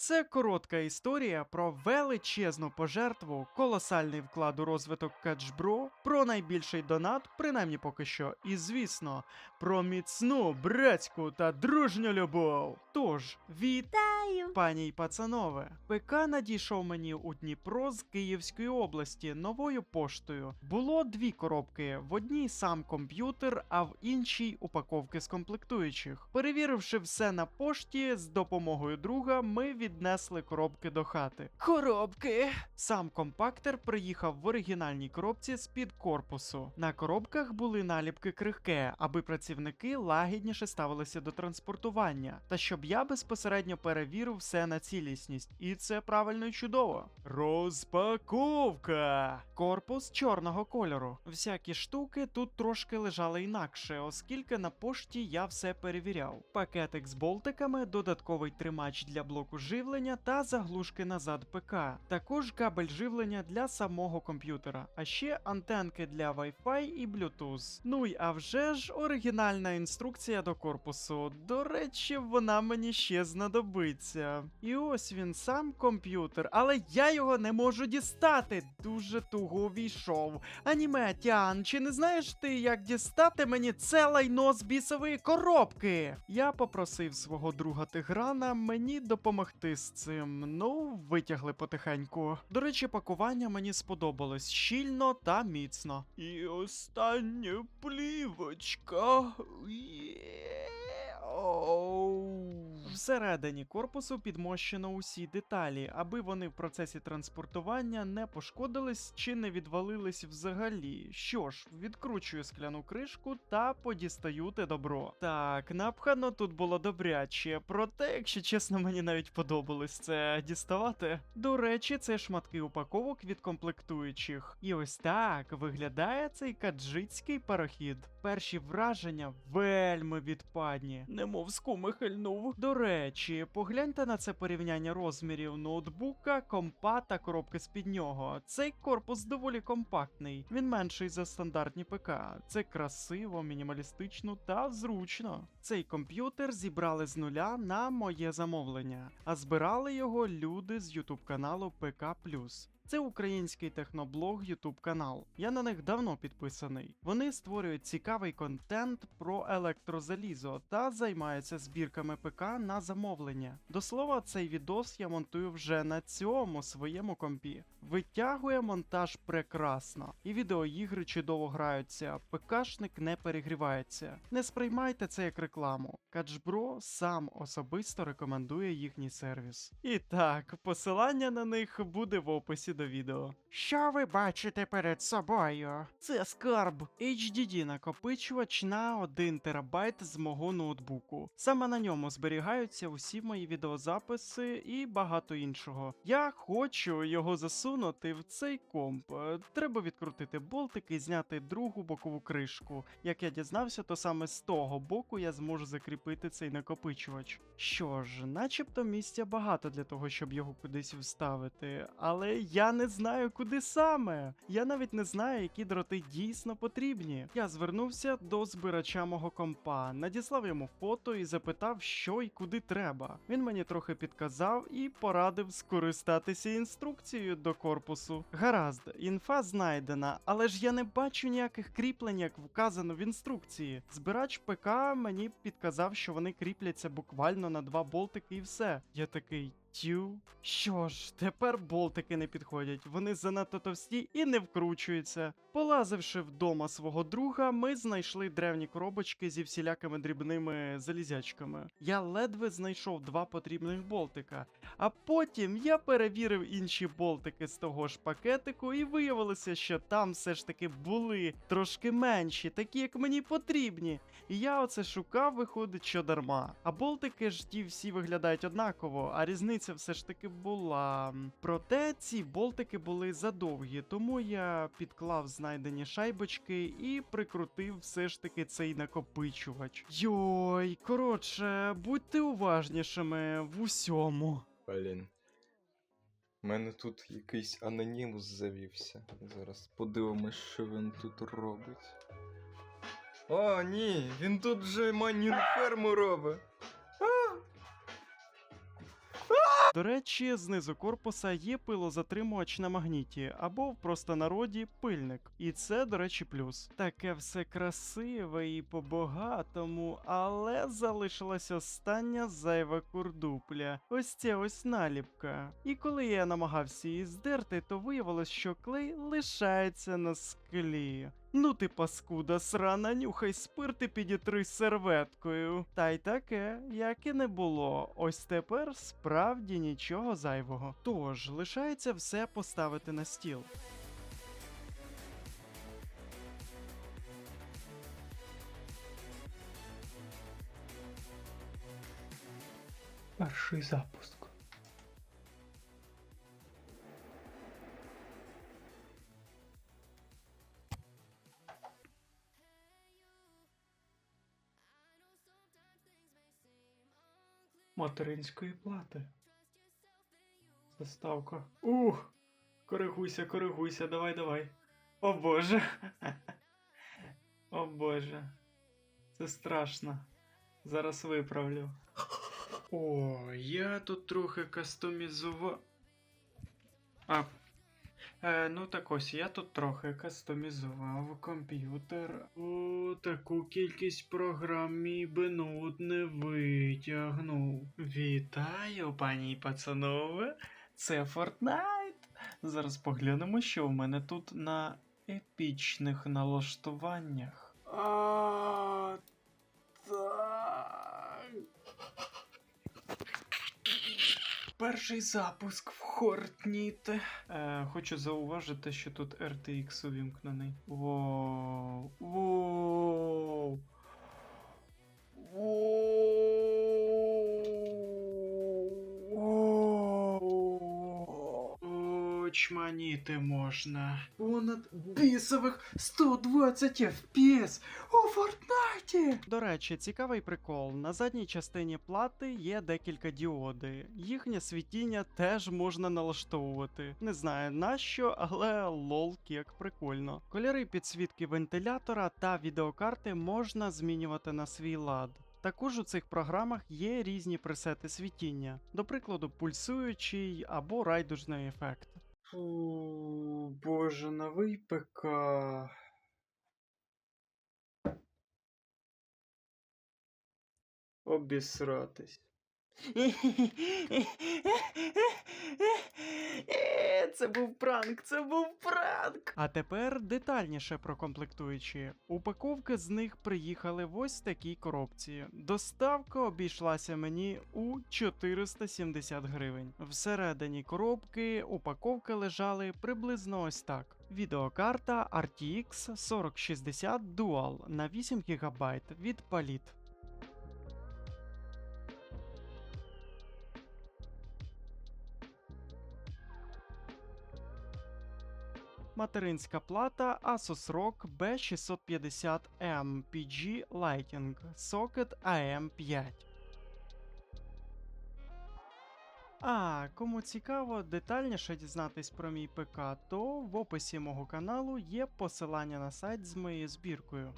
Це коротка історія про величезну пожертву, колосальний вклад у розвиток Качбро, про найбільший донат, принаймні поки що, і звісно, про міцну братську та дружню любов. Тож, Вітаю! Пані й пацанове, ПК надійшов мені у Дніпро з Київської області новою поштою. Було дві коробки: в одній сам комп'ютер, а в іншій упаковки з комплектуючих. Перевіривши все на пошті, з допомогою друга ми віднесли коробки до хати. Коробки! Сам компактер приїхав в оригінальній коробці з-під корпусу. На коробках були наліпки крихке, аби працівники лагідніше ставилися до транспортування, та щоб я безпосередньо перевірив все на цілісність. І це правильно і чудово. Розпаковка! Корпус чорного кольору. Всякі штуки тут трошки лежали інакше, оскільки на пошті я все перевіряв. Пакетик з болтиками, додатковий тримач для блоку живлення та заглушки назад ПК. Також кабель живлення для самого комп'ютера, а ще антенки для Wi-Fi і Bluetooth. Ну й а вже ж оригінальна інструкція до корпусу. До речі, вона мені ще знадобиться. І ось він сам комп'ютер, але я його не можу дістати. Дуже туго війшов. Аніме, Тян, чи не знаєш ти, як дістати мені це лайно з бісової коробки? Я попросив свого друга Тиграна мені допомогти з цим. Ну, витягли потихеньку. До речі, пакування мені сподобалось щільно та міцно. І остання плівочка. Оу. Всередині корпусу підмощено усі деталі, аби вони в процесі транспортування не пошкодились чи не відвалились взагалі. Що ж, відкручую скляну кришку та подістаю те добро. Так, напхано тут було добряче, проте, якщо чесно, мені навіть подобалось це діставати. До речі, це шматки упаковок від комплектуючих. І ось так виглядає цей каджицький парохід. Перші враження вельми відпадні, немов скуми хильнув. До речі, погляньте на це порівняння розмірів ноутбука, компа та коробки з-під нього. Цей корпус доволі компактний, він менший за стандартні ПК. Це красиво, мінімалістично та зручно. Цей комп'ютер зібрали з нуля на моє замовлення, а збирали його люди з ютуб каналу ПК це український техноблог Ютуб канал. Я на них давно підписаний. Вони створюють цікавий контент про електрозалізо та займаються збірками ПК на замовлення. До слова, цей відос я монтую вже на цьому своєму компі. Витягує монтаж прекрасно, і відеоігри чудово граються. ПКшник не перегрівається. Не сприймайте це як рекламу. Качбро сам особисто рекомендує їхній сервіс. І так, посилання на них буде в описі до відео. Що ви бачите перед собою? Це скарб HDD накопичувач на 1 терабайт з мого ноутбуку. Саме на ньому зберігаються усі мої відеозаписи і багато іншого. Я хочу його засунути в цей комп. Треба відкрутити болтик і зняти другу бокову кришку. Як я дізнався, то саме з того боку я зможу закріпити цей накопичувач. Що ж, начебто місця багато для того, щоб його кудись вставити, але я не знаю, куди саме. Я навіть не знаю, які дроти дійсно потрібні. Я звернувся до збирача мого компа, надіслав йому фото і запитав, що й куди треба. Він мені трохи підказав і порадив скористатися інструкцією до корпусу. Гаразд, інфа знайдена, але ж я не бачу ніяких кріплень, як вказано в інструкції. Збирач ПК мені підказав, що вони кріпляться буквально на два болтики і все. Я такий. Тю. Що ж, тепер болтики не підходять, вони занадто товсті і не вкручуються. Полазивши вдома свого друга, ми знайшли древні коробочки зі всілякими дрібними залізячками. Я ледве знайшов два потрібних болтика, а потім я перевірив інші болтики з того ж пакетику, і виявилося, що там все ж таки були трошки менші, такі як мені потрібні. І я оце шукав, виходить, що дарма. А болтики ж ті всі виглядають однаково, а різниця все ж таки була. Проте ці болтики були задовгі, тому я підклав знайдені шайбочки і прикрутив все ж таки цей накопичувач. Йой, коротше, будьте уважнішими в усьому. Блін. У мене тут якийсь анонімус завівся. Зараз подивимось, що він тут робить. О, ні, він тут вже майнінг ферму робить. До речі, знизу корпуса є пилозатримувач на магніті, або в простонароді пильник. І це, до речі, плюс. Таке все красиве і по-багатому, але залишилась остання зайва курдупля. Ось ця ось наліпка. І коли я намагався її здерти, то виявилось, що клей лишається на склі. Ну ти паскуда, срана, нюхай спирт і підітри серветкою. Та й таке, як і не було. Ось тепер справді нічого зайвого. Тож лишається все поставити на стіл. Перший запуск. Материнської плати. Заставка. Ух! Коригуйся, коригуйся, давай, давай. О боже. О боже. Це страшно. Зараз виправлю. О, я тут трохи кастомізував. А. Е, ну так ось, я тут трохи кастомізував комп'ютер. Таку кількість програм мій би ноут не витягнув. Вітаю, пані і пацанове. Це Fortnite. Зараз поглянемо, що в мене тут на епічних налаштуваннях. А, Перший запуск в Хортніте. Е, хочу зауважити, що тут RTX увімкнений. Воу. Воу. Воу. Очманіти можна. Понад бісових 120 FPS у Фортнайті. До речі, цікавий прикол. На задній частині плати є декілька діоди. Їхнє світіння теж можна налаштовувати. Не знаю нащо, але лол як прикольно. Кольори підсвітки вентилятора та відеокарти можна змінювати на свій лад. Також у цих програмах є різні пресети світіння, до прикладу, пульсуючий або райдужний ефект. Фу, боже, новий ПК. Обісратись. Це був пранк, це був пранк. А тепер детальніше про комплектуючі. Упаковки з них приїхали в ось такій коробці. Доставка обійшлася мені у 470 гривень. Всередині коробки упаковки лежали приблизно ось так. Відеокарта RTX 4060 Dual на 8 ГБ від Palit. Материнська плата Asus ROG B650M PG Lighting Socket AM5. А, кому цікаво детальніше дізнатись про мій ПК, то в описі мого каналу є посилання на сайт з моєю збіркою.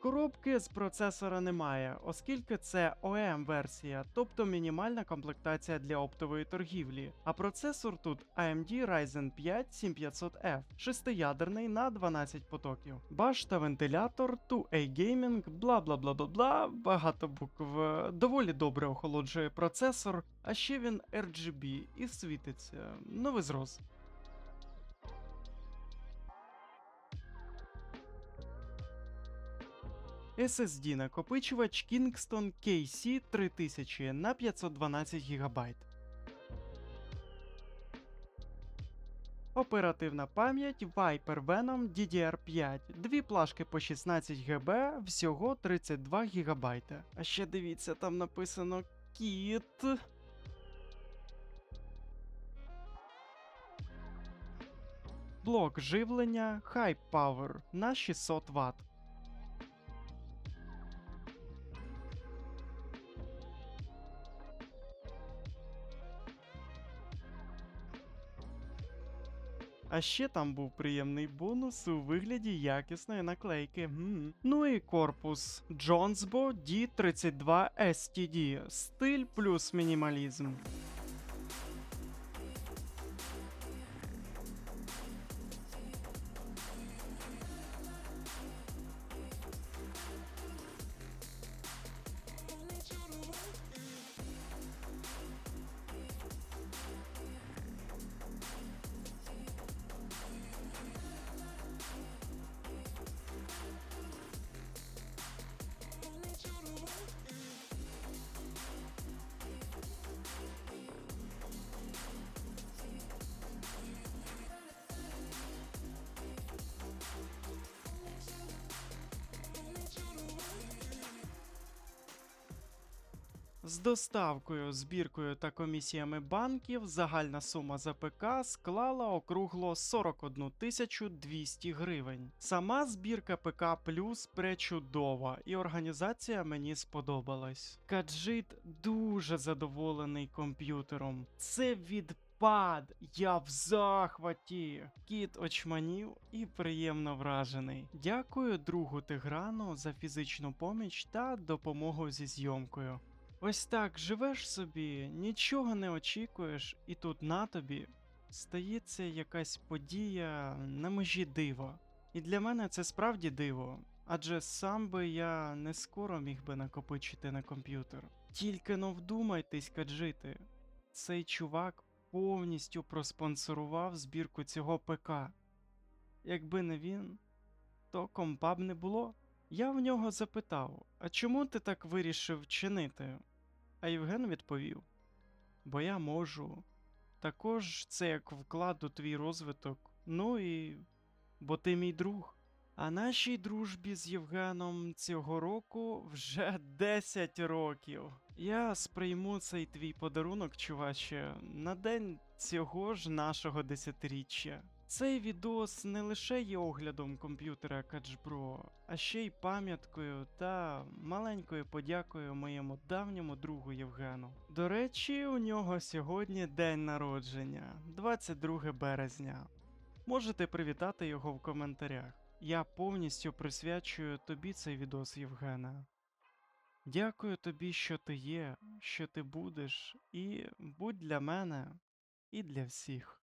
Коробки з процесора немає, оскільки це OEM версія, тобто мінімальна комплектація для оптової торгівлі. А процесор тут AMD Ryzen 5 7500F, шестиядерний на 12 потоків. Башта, вентилятор, 2A Gaming, бла бла бла бла бла, багато букв. Доволі добре охолоджує процесор, а ще він RGB і світиться. Ну ви зрос. SSD накопичувач Kingston KC 3000 на 512 ГБ. Оперативна пам'ять Viper Venom DDR5. Дві плашки по 16 ГБ, всього 32 ГБ. А ще дивіться, там написано кіт. Блок живлення High Power на 600 Вт. А ще там був приємний бонус у вигляді якісної наклейки. М. Ну і корпус Jonesbo D32 STD. Стиль плюс мінімалізм. З доставкою, збіркою та комісіями банків загальна сума за ПК склала округло 41 тисячу 200 гривень. Сама збірка ПК Плюс пречудова, і організація мені сподобалась. Каджит дуже задоволений комп'ютером. Це відпад, я в захваті. Кіт очманів і приємно вражений. Дякую другу Тиграну за фізичну поміч та допомогу зі зйомкою. Ось так живеш собі, нічого не очікуєш, і тут на тобі стається якась подія на межі дива. І для мене це справді диво, адже сам би я не скоро міг би накопичити на комп'ютер. Тільки но вдумайтесь, каджити. Цей чувак повністю проспонсорував збірку цього ПК. Якби не він, то компа б не було. Я в нього запитав, а чому ти так вирішив чинити? А Євген відповів: Бо я можу. Також це як вклад у твій розвиток. Ну і бо ти мій друг. А нашій дружбі з Євгеном цього року вже 10 років. Я сприйму цей твій подарунок, чуваче, на день цього ж нашого десятиріччя. Цей відос не лише є оглядом комп'ютера Каджбро, а ще й пам'яткою та маленькою подякою моєму давньому другу Євгену. До речі, у нього сьогодні день народження, 22 березня. Можете привітати його в коментарях. Я повністю присвячую тобі цей відос, Євгена. Дякую тобі, що ти є, що ти будеш, і будь для мене і для всіх.